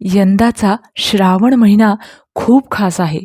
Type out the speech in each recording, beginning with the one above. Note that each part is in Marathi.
यंदाचा श्रावण महिना खूप खास आहे.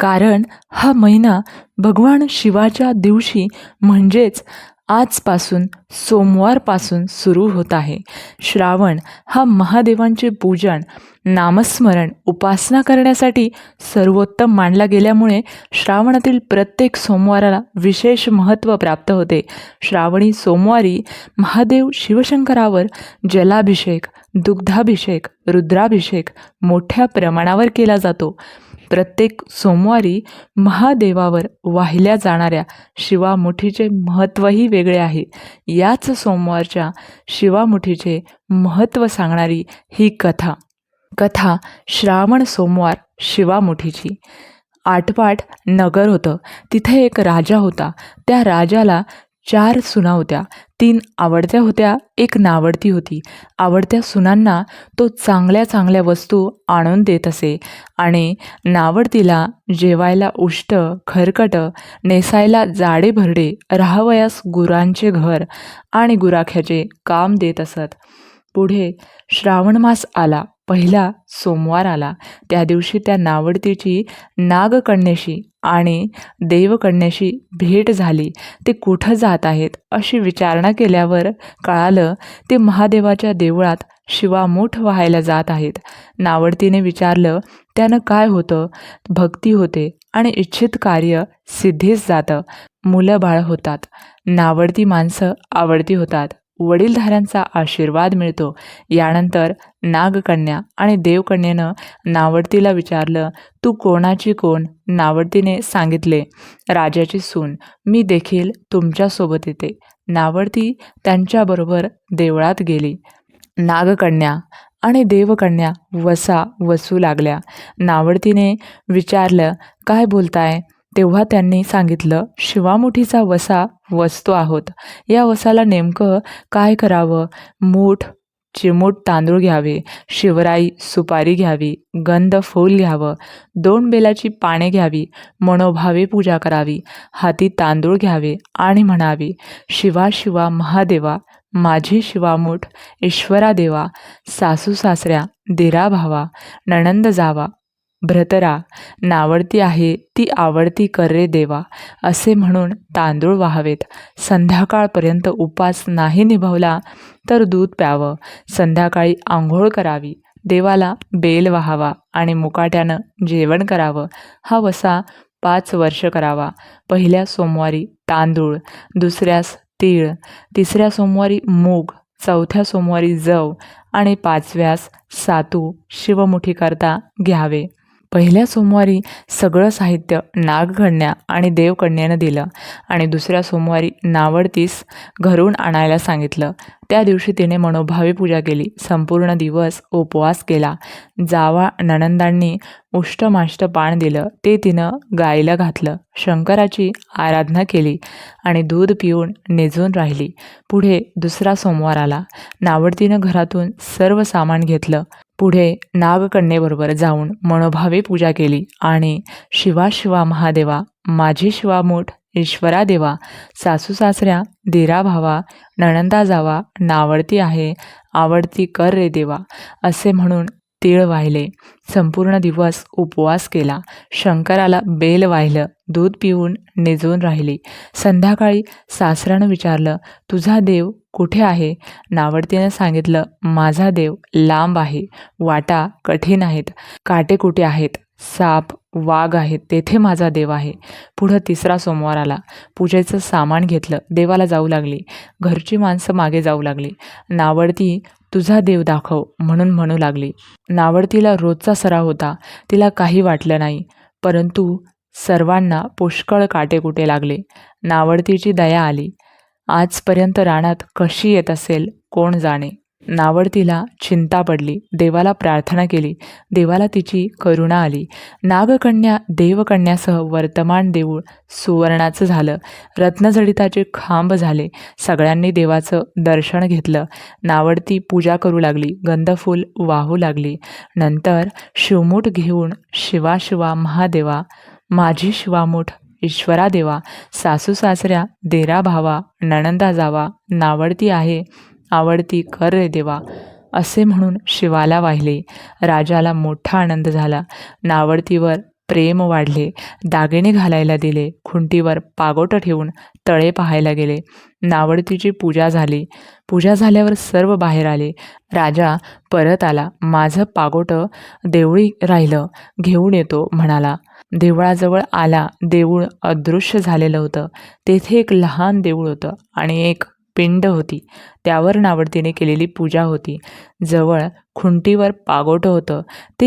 कारण हा महिना भगवान शिवाच्या दिवशी म्हणजेच आजपासून सोमवारपासून सुरू होत आहे. श्रावण हा महादेवांचे पूजन नामस्मरण उपासना करण्यासाठी सर्वोत्तम मानला गेल्यामुळे श्रावणातील प्रत्येक सोमवाराला विशेष महत्त्व प्राप्त होते. श्रावणी सोमवारी महादेव शिवशंकरावर जलाभिषेक दुग्धाभिषेक रुद्राभिषेक मोठ्या प्रमाणावर केला जातो. प्रत्येक सोमवारी महादेवावर वाहिल्या जाणाऱ्या शिवामुठीचे महत्त्वही वेगळे आहे. याच सोमवारच्या शिवामुठीचे महत्त्व सांगणारी ही कथा. कथा श्रावण सोमवार शिवामुठीची. आटपाट नगर होतं. तिथे एक राजा होता. त्या राजाला चार सुना होत्या. तीन आवडत्या होत्या एक नावडती होती. आवडत्या सुनांना तो चांगल्या चांगल्या वस्तू आणून देत असे आणि नावडतीला जेवायला उष्ट खरकट नेसायला जाडे भरडे राहावयास गुरांचे घर आणि गुराख्याचे काम देत असत. पुढे श्रावणमास आला पहिला सोमवार आला. त्या दिवशी त्या नावडतीची नागकन्याशी आणि देवकन्याशी भेट झाली. ते कुठं जात आहेत अशी विचारणा केल्यावर कळालं ते महादेवाच्या देवळात शिवामूठ व्हायला जात आहेत. नावडतीने विचारलं त्यानं काय होतं? भक्ती होते आणि इच्छित कार्य सिद्धीस जातं. मुलं बाळ होतात. नावडती माणसं आवडती होतात. वडीलधाऱ्यांचा आशीर्वाद मिळतो. यानंतर नागकन्या आणि देवकन्येनं नावडतीला विचारलं तू कोणाची कोण? नावडतीने सांगितले राजाची सून. मी देखील तुमच्यासोबत येते. नावडती त्यांच्याबरोबर देवळात गेली. नागकन्या आणि देवकन्या वसा वसू लागल्या. नावडतीने विचारलं काय बोलताय? तेव्हा त्यांनी सांगितलं शिवामुठीचा वसा वसतो आहोत. या वसाला नेमकं काय करावं? मूठ चिमूट तांदूळ घ्यावे शिवराई सुपारी घ्यावी गंध फूल घ्यावं दोन बेलाची पाने घ्यावी मनोभावे पूजा करावी हाती तांदूळ घ्यावे आणि म्हणावे शिवा शिवा महादेवा माझी शिवामूठ ईश्वरा देवा सासू सासऱ्या दिरा भावा नणंद जावा भ्रतरा नावडती आहे ती आवडती कर रे देवा असे म्हणून तांदूळ व्हावेत. संध्याकाळपर्यंत उपास नाही निभवला तर दूध प्यावं. संध्याकाळी आंघोळ करावी. देवाला बेल व्हावा आणि मुकाट्यानं जेवण करावं. हा वसा पाच वर्ष करावा. पहिल्या सोमवारी तांदूळ दुसऱ्यास तीळ तिसऱ्या सोमवारी मूग चौथ्या सोमवारी जव आणि पाचव्यास सातू शिवमुठी करता घ्यावे. पहिल्या सोमवारी सगळं साहित्य नागकन्या आणि देवकन्येनं दिलं आणि दुसऱ्या सोमवारी नावडतीस घरून आणायला सांगितलं. त्या दिवशी तिने मनोभावे पूजा केली संपूर्ण दिवस उपवास केला. जावा नणंदांनी उष्टमाष्ट पान दिलं ते तिनं गायला घातलं शंकराची आराधना केली आणि दूध पिऊन निजून राहिली. पुढे दुसरा सोमवार आला. नावडतीनं घरातून सर्व सामान घेतलं. पुढे नागकन्येबरोबर जाऊन मनोभावे पूजा केली आणि शिवा शिवा महादेवा माझी शिवामूठ ईश्वरा देवा सासू सासऱ्या दिरा भावा नणंदा जावा नावडती आहे आवडती कर रे देवा असे म्हणून तीळ वाहिले. संपूर्ण दिवस उपवास केला. शंकराला बेल वाहिलं दूध पिऊन निजून राहिली. संध्याकाळी सासऱ्यानं विचारलं तुझा देव कुठे आहे? नावडतीनं सांगितलं माझा देव लांब आहे. वाटा कठीण आहेत. काटे कुठे आहेत? साप वाघ आहेत तेथे माझा देव आहे. पुढं तिसरा सोमवार आला. पूजेचं सामान घेतलं. देवाला जाऊ लागली. घरची माणसं मागे जाऊ लागली. नावडती तुझा देव दाखव म्हणून म्हणू लागली. नावडतीला रोजचा सराव होता. तिला काही वाटलं नाही. परंतु सर्वांना पुष्कळ काटेकुटे लागले. नावडतीची दया आली. आजपर्यंत रानात कशी येत असेल कोण जाणे? नावडतीला चिंता पडली. देवाला प्रार्थना केली. देवाला तिची करुणा आली. नागकन्या देवकन्यासह वर्तमान देऊळ सुवर्णाचं झालं. रत्नजडिताचे खांब झाले. सगळ्यांनी देवाचं दर्शन घेतलं. नावडती पूजा करू लागली. गंधफूल वाहू लागली. नंतर शिवमूठ घेऊन शिवा शिवा महादेवा माझी शिवामूठ ईश्वरा देवा सासू सासऱ्या देरा भावा नणंदा जावा नावडती आहे. आवडती कर रे देवा असे म्हणून शिवाला वाहिले. राजाला मोठा आनंद झाला. नावडतीवर प्रेम वाढले. दागिने घालायला दिले. खुंटीवर पागोटं ठेवून तळे पाहायला गेले. नावडतीची पूजा झाली. पूजा झाल्यावर सर्व बाहेर आले. राजा परत आला. माझं पागोटं देवळी राहिलं. घेऊन येतो म्हणाला. देवळाजवळ आला. देऊळ अदृश्य झालेलं होतं. तेथे एक लहान देऊळ होतं आणि एक पिंड होती. त्यावर नावडतीने केलेली पूजा होती. जवळ खुंटीवर पागोटं होतं. ते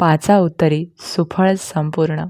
पाचा उत्तरी सुफळ संपूर्ण.